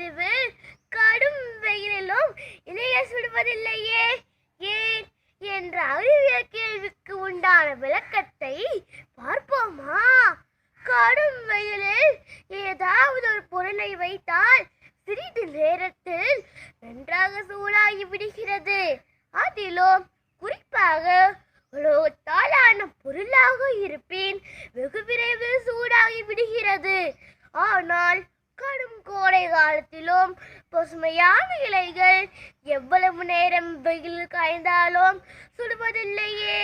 பதிவு கடும் வெயிலிலும் இணைய சுடுவதில்லையே. ஏன் என்ற அறிவிய கேள்விக்கு உண்டான விளக்கத்தை பார்ப்போமா? கடும் வெயிலில் ஏதாவது ஒரு பொருளை வைத்தால் சிறிது நேரத்தில் நன்றாக சூடாகி விடுகிறது. அதிலும் குறிப்பாக உலோகத்தாலான பொருளாக இருப்பின். வெகு விரைவில் சூடாகி விடுகிறது. ஆனால் கடும் கோடை காலத்திலும் பசுமையான இலைகள் எவ்வளவு நேரம் வெயில் காய்ந்தாலும் சுடுவதில்லையே.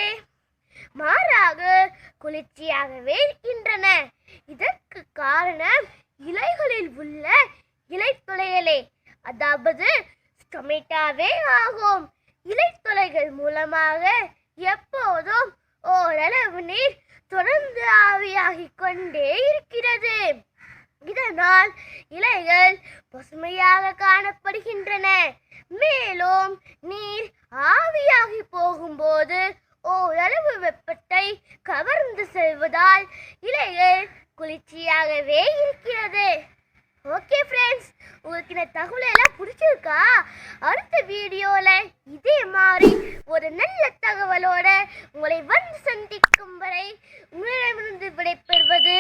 மாறாக குளிர்ச்சியாகவே இருக்கின்றன. இதற்கு காரணம் இலைகளில் உள்ள இலைத்துளைகளே அதாவது டொமேட்டாவே ஆகும். இலைத்துளைகள் மூலமாக எப்போதும் ஓரளவு நீர் தொடர்ந்து ஆவியாகிக் கொண்டே இருக்கிறது. இதனால் இலைகள் பசுமையாக காணப்படுகின்றன. மேலும் நீர் ஆவியாகி போகும்போது ஓரளவு வெப்பத்தை கவர்ந்து செல்வதால் இலைகள் குளிர்ச்சியாகவே இருக்கிறது. ஓகே ஃப்ரெண்ட்ஸ் உங்களுக்கு இந்த தகவலை எல்லாம் பிடிச்சிருக்கா? அடுத்த வீடியோவில் இதே மாதிரி ஒரு நல்ல தகவலோட உங்களை வந்து சந்திக்கும் வரை உங்களிடமிருந்து விடைபெறுவது